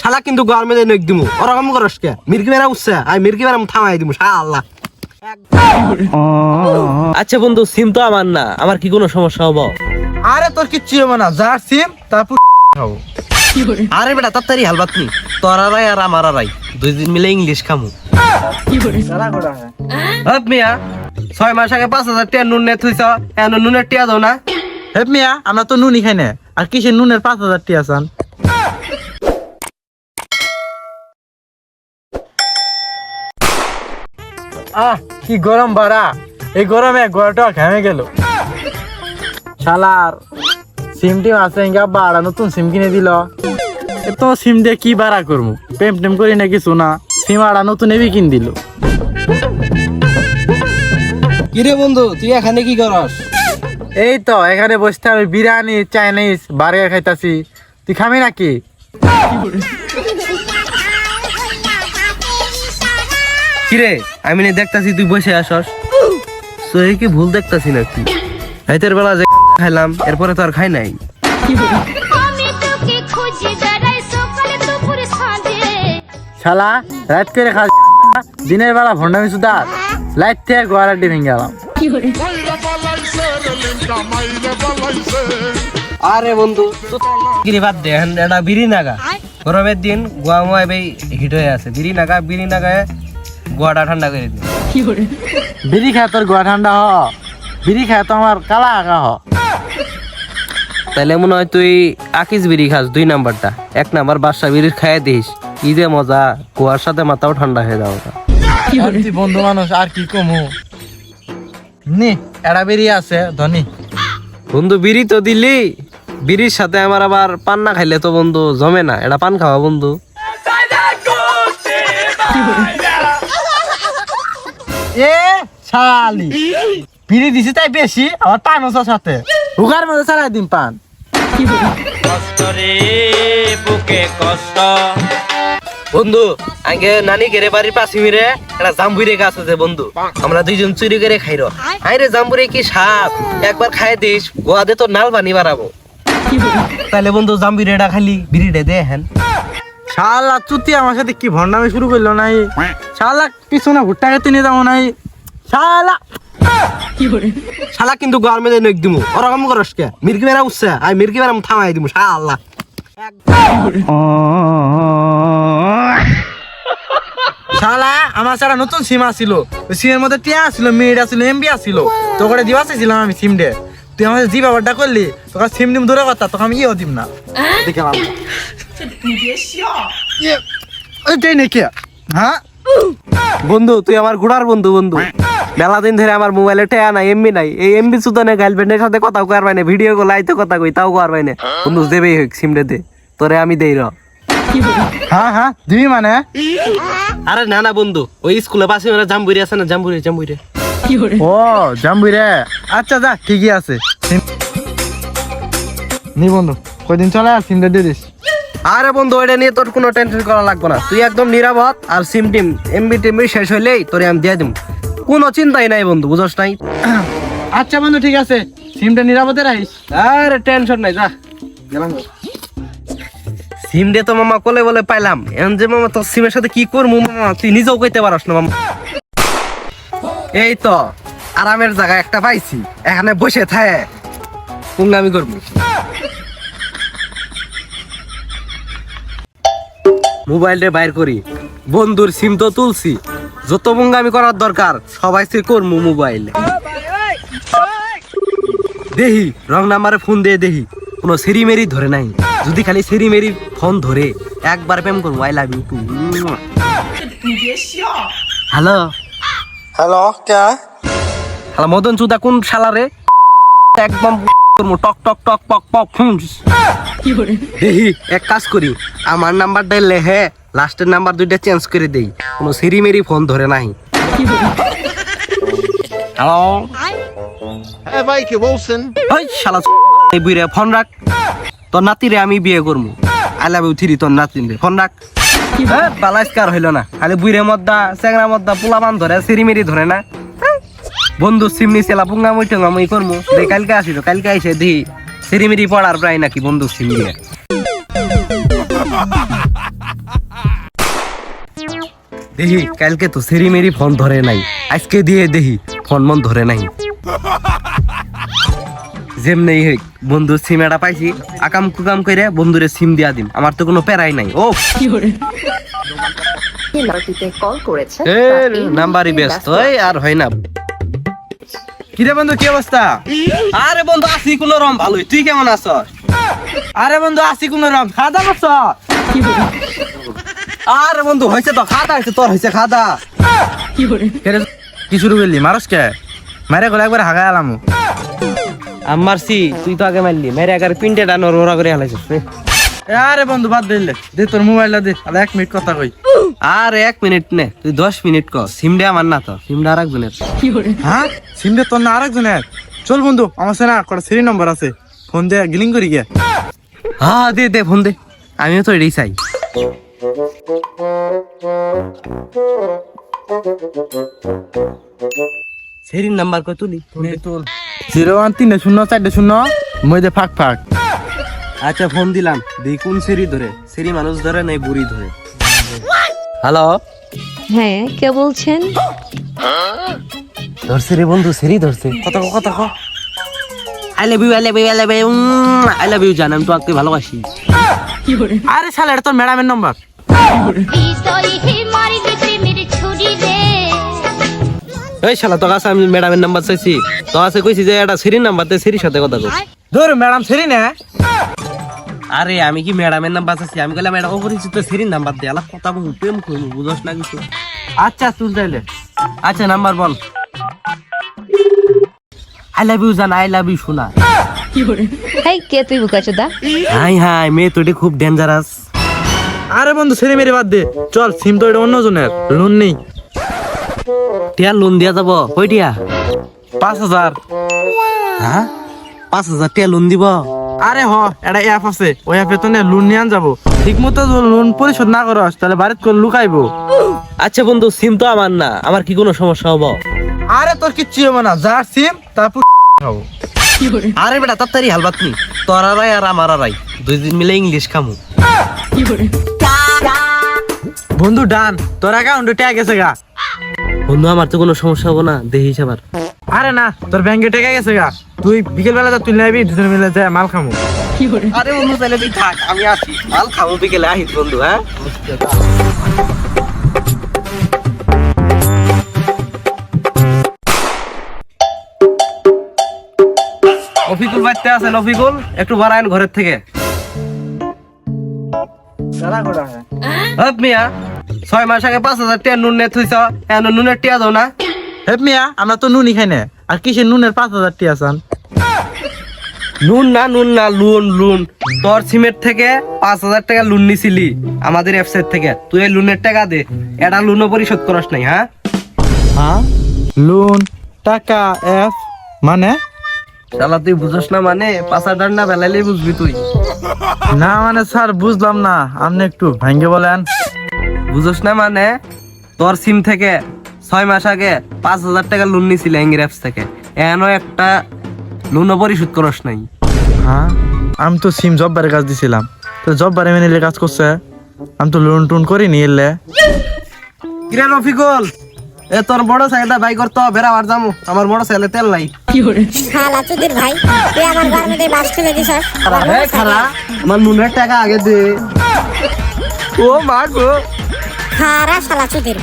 শালা কিন্তু গরমে নক দিমু। ওরকম করস কে? মির্কি মেরা উঠছে। আমি মির্কি মেরা থামাই দিমু শালা। আচ্ছা বন্ধু সিম তো আমার না। আমার কি কোনো সমস্যা হব? আরে তোর কিচ্ছু হবে না। যার সিম তারপর খাব। আরে বেটা তাড়াতাড়ি হালবাত নি। তোরারাই আর আমার আমারারাই দুই দিন মিলে ইংলিশ খামু। হপ মিয়া ছয় মাস আগে পাঁচ হাজার টিয়া নুন নেট হইছ। এখন নুনের টিয়া দাও না। হে মিয়া আমরা তো নুনই খাই না। আর কিসের নুনের পাঁচ হাজার টি আসান আহ কি গরম বাড়া। এই গরমে গড়টা ঘেমে গেল। শালার সিম টিম আছে বাড়া নতুন সিম কিনে দিল। তো সিম দিয়ে কি বাড়া করব প্রেম টেম করি না কিছু না। সিম আড়া নতুন এবি কিন দিল। কিরে বন্ধু তুই এখানে কি করস? এই তো এখানে বসতে আমি বিরিয়ানি চাইনিজ বার্গার খাইতাছি। তুই খাবি নাকি? কিরে আমি না দেখতাছি তুই বসে আসস। তো এই কি ভুল দেখতাছি নাকি? রাতের বেলা যে খাইলাম এরপরে তো আর খাই নাই। আমি তোকে খুঁজি বেড়াই সকালে দুপুরে সাঁঝে শালা রাত করে খাস দিনের বেলা ভন্ডামি সুদার লাইট থেকে গোয়ারাটি ভেঙে গেলাম। আরে বন্ধু গিরি বাদ দে এটা বিড়ি নাগা। গরমের দিন গোয়া মোয়া হিট হয়ে আছে। বিড়ি নাগা বিড়ি নাগায় গোয়াটা ঠান্ডা করে দিন বিড়ি খায় তোর গোয়া ঠান্ডা হ। বিড়ি খায় তো আমার কালা আঁকা হ। তাহলে মনে হয় তুই আকিস বিড়ি খাস দুই নাম্বারটা। এক নাম্বার বাদশা বিড়ি খাইয়ে দিস। কি যে মজা কুয়ার সাথে মাথাও ঠান্ডা হয়ে যাও বন্ধু মানুষ আর কি কমু? নি এড়া বেরিয়ে আছে ধনী। বন্ধু বিড়ি তো দিলি। বিড়ির সাথে আমার আবার পান না খাইলে তো বন্ধু জমে না। এটা পান খাওয়া বন্ধু। এ শালি। বিড়ি দিছি তাই বেশি আমার সাথে। হুকার মধ্যে চালাই দিন পান। বন্ধু আগে নানি গেরে বাড়ির পাশে মিরে একটা জাম্বুরে গাছ আছে বন্ধু। আমরা দুইজন চুরি করে খাইর। হাই রে জাম্বুরে কি সাপ? একবার খাই দিস গোয়াদে তো নাল পানি বাড়াবো। তাহলে বন্ধু জাম্বুরে এটা খালি বিড়িটা দে হ্যান শালা চুতি আমার সাথে কি শুরু করল নাই? শালা পিছনে ভুট্টা খেতে নিয়ে যাব নাই। শালা। শালা কিন্তু গরমে দিমু। ওরকম করস কে? মির্কি মেরা উঠছে। মির্কি মেরা থামাই দিমু শালা। শালা আমার সারা নতুন সিম আসছিল ওই সিমের মধ্যে টিয়া আসছিল মেয়েটা ছিল এমবি আসছিল তো করে দিবা চাইছিলাম আমি সিম ডে তুই আমার যে ব্যাপারটা করলি তোকে সিম দিম দূরে কথা তোকে আমি ইয়েও দিম না। দেখে ইয়ে, ওই দেই নাকি হ্যাঁ? বন্ধু তুই আমার গুড়ার বন্ধু বন্ধু। মেলা দিন ধরে আমার মোবাইলে টেয়া নাই এমবি নাই। এই এমবি সুতনে গার্লফ্রেন্ডের সাথে কথা কয়ার পাই না ভিডিও কল আইতে কথা কই তাও কয়ার পাই না বন্ধু দেবেই হোক সিমরে দে। তোরে আমি দেই র। হ্যাঁ হ্যাঁ দিবি মানে? আরে না না বন্ধু ওই স্কুলে পাশে ওরা জাম্বুরি আছে না জাম্বুরি জাম্বুরি ও জাম্বি রে আচ্ছা যা ঠিকই আছে। নি বন্ধু কয়দিন চলে আর সিমটা দিয়ে দিস। আরে বন্ধু ওইটা নিয়ে তোর কোনো টেনশন করা লাগবে না। তুই একদম নিরাপদ আর সিম টিম এমবি টিমবি শেষ হইলেই তোরে আমি দিয়ে দিম। কোনো চিন্তাই নাই বন্ধু বুঝস নাই? আচ্ছা বন্ধু ঠিক আছে। সিমটা নিরাপদে রাখিস। আরে টেনশন নাই যা। গেলাম। সিম দিয়ে তো মামা কোলে বলে পাইলাম। এখন যে মামা তোর সিমের সাথে কি করব মামা তুই নিজেও কইতে পারস না মামা। এই তো আরামের জায়গা একটা পাইছি। এখানে বসে থাকে। পুঙ্গামি করব। মোবাইলটা বাইর করি। বন্ধুর সিম তো তুলছি। যত মুঙ্গামি করার দরকার সবাই সে করব মোবাইল। দেহি রং নাম্বারে ফোন দিয়ে দেহি। কোনো সেরি মেরি ধরে নাই। যদি খালি সেরি মেরি ফোন ধরে একবার প্রেম করব I love you too hello hello K? Hello Madan চুদা কোন শালারে একদম টক টক টক পক পক ফুঁস এক কাজ করি আমার নাম্বারটা লেহে লাস্টের নাম্বার দুইটা চেঞ্জ করে দেই কোনো সেরি মেরি ফোন ধরে নাই। হ্যালো হ্যাঁ ভাই কে বলছেন? ওই শালা এই বুইরে ফোন রাখ। তোর নাতিরে আমি বিয়ে করব আই লাভ ইউ থ্রি তোর নাতিন ফোন রাখ। বালাইস্কার হইল না। খালি বুইরে মদ্দা চেংরা মদ্দা পোলা বান ধরে সিরিমিরি ধরে না। হ্যাঁ। বন্ধু সিমনি সেলা পুঙ্গা মুই টঙ্গা মুই করমু। দে কালকে আসিল কালকে আইসে দি সিরিমিরি পড়ার প্রায় নাকি বন্ধু সিম দিয়ে দেখি কালকে তো সেরি মেরি ফোন ধরে নাই। আজকে দিয়ে দেখি ফোন মন ধরে নাই। যেমনি হোক বন্ধু সিম এটা পাইছি। আকাম কুকাম করে বন্ধুরে সিম দিয়া দিম। আমার তো কোনো প্যারাই নাই। ও! নাম্বারটিতে কল করেছে নাম্বারই ব্যস্ত। আর হয় না। কিরে বন্ধু কি অবস্থা? আরে বন্ধু আসি কোন রম ভালোই। তুই কেমন আছস? আরে বন্ধু আসি কোন খাওয়া দাওয়া করছ আরে বন্ধু হয়েছে তো খাদা হয়েছে তোর হয়েছে খাদা কেরে কি শুরু করলি? মারস কে? মারে গলে একবার হাগায় আলামু। আমি মারছি তুই তো আগে মারলি। মেরে আগে পিন্টে ডানোর ওরা করে হালাইছিস। আরে বন্ধু বাদ দিলে। দে তোর মোবাইলটা দে আর এক মিনিট কথা কই। আর এক মিনিট নে তুই দশ মিনিট ক। সিমডে আমার না তো সিমডা আর একজনের হ্যাঁ? সিম দে তোর না আরেকজনের চল বন্ধু আমার সাথে না কটা সিরি নম্বর আছে। ফোন দে গিলিং করি গে। হ্যাঁ দে দে ফোন দে। আমিও তো এটাই চাই। সেরির নাম্বার কত তুলি? জিরো ওয়ান তিনটে শূন্য চারটে শূন্য। মধ্যে ফাঁক ফাঁক। আচ্ছা ফোন দিলাম। দেখি কোন সেরি ধরে। সেরি মানুষ ধরে নাই বুড়ি ধরে। হ্যালো? হ্যাঁ কে বলছেন? ধরছে রে বন্ধু সেরি ধরছে। কথা কো কথা কো I love you I love you I love you I love you জান আমি তোমাকে ভালোবাসি। আরে শালা এটা তোর ম্যাডামের নম্বর এই শালা তোর কাছে আমি ম্যাডামের নাম্বার চাইছি। তোর কাছে কইছি যে একটা সেরির নাম্বার দে সেরির সাথে কথা কই ধর ম্যাডাম সেরি না। আরে আমি কি ম্যাডামের নাম্বার চাইছি আমি কইলাম ম্যাডাম পরিচিত সেরির নাম্বার দে। আলাপ কথা বল প্রেম কইব বুঝছ না কিছু। আচ্ছা তুই তাইলে। আচ্ছা নাম্বার বল। আই লাভ ইউ জান আই লাভ ইউ শোনা। হেই কে তুই বুকাচোদা হাই হাই মেয়ে তোটি খুব ডেঞ্জারাস আরে বন্ধু সেরি মেরে বাদ দে। চল সিম তো এটা অন্য জনের লোন নেই। টিয়া লোন দিয়া যাব। কই টিয়া? পাঁচ হাজার। হ্যাঁ? পাঁচ হাজার টিয়া লোন দিব? আরে হ এটা অ্যাপ আছে। ওই অ্যাপে তো লোন নিয়ে আন যাব। ঠিক মতো লোন পরিশোধ না করস তাহলে বাড়িতে করে লুকাইবো। আচ্ছা বন্ধু সিম তো আমার না। আমার কি কোনো সমস্যা হব? আরে তোর কিচ্ছু হবে না যার সিম তারপর খাব। আরে বেটা তাড়াতাড়ি হালবাত নি তোর আড়াই আর আমার আড়াই। দুই দিন মিলে ইংলিশ খামু। বন্ধু ডান। তোর অ্যাকাউন্টে ট্যাগ গেছে গা। বন্ধু আমার তো কোনো সমস্যা হব না। দেখিস আবার। আরে না তোর ব্যাংকে টেকে গেছে গা। তুই বিকেল বেলা তুই নেবি দুজন মিলে যায় মাল খামু। আরে বন্ধু তাহলে তুই থাক আমি আসি। মাল খাব বিকেলে আহিস বন্ধু হ্যাঁ? অফিকুল বাড়তে আছে অফিকুল? একটু বাড়ায়েন ঘরের থেকে। হপ মিয়া ছয় মাস আগে পাঁচ হাজার টিয়া নুন নে থুইছ এখন নুনের টিয়া দাও না। হেপ মিয়া আমরা তো নুনই খাই না। আর কিসের নুনের পাঁচ হাজার টি আসান নুন না নুন না লুন লুন। তোর সিমের থেকে পাঁচ হাজার টাকা লুন নিছিলি আমাদের ওয়েবসাইট থেকে। তুই এই লুনের টাকা দে এটা লুনও পরিশোধ করস নাই হ্যাঁ? হ্যাঁ? লোন টাকা এফ মানে? শালা তুই বুঝস না মানে পাঁচ হাজার না বেলাইলেই বুঝবি তুই। না মানে স্যার বুঝলাম না। আপনি একটু ভাঙ্গে বলেন। বুঝস না মানে তোর সিম থেকে ছয় মাস আগে পাঁচ হাজার টাকা লোন নিছিলি অ্যাঙ্গির অ্যাপস থেকে। এনও একটা লুনও পরিশোধ করস নাই। হ্যাঁ? আমি তো সিম জব্বারের কাজ দিছিলাম। তো জব্বারে মেনে নিলে কাজ করছে? আমি তো লোন টোন করিনি এলে। কিরে রফিকুল এ তোর বড় সাইকেলটা বাই করতো বেড়া আর যামু। আমার বড় সাইকেলে তেল নাই। খালা চুদির ভাই তুই আমার ঘর মধ্যে বাস খুলে দিস হে খালা আমার নুনের টাকা আগে দে। ও মা গো খারা শালা চুদির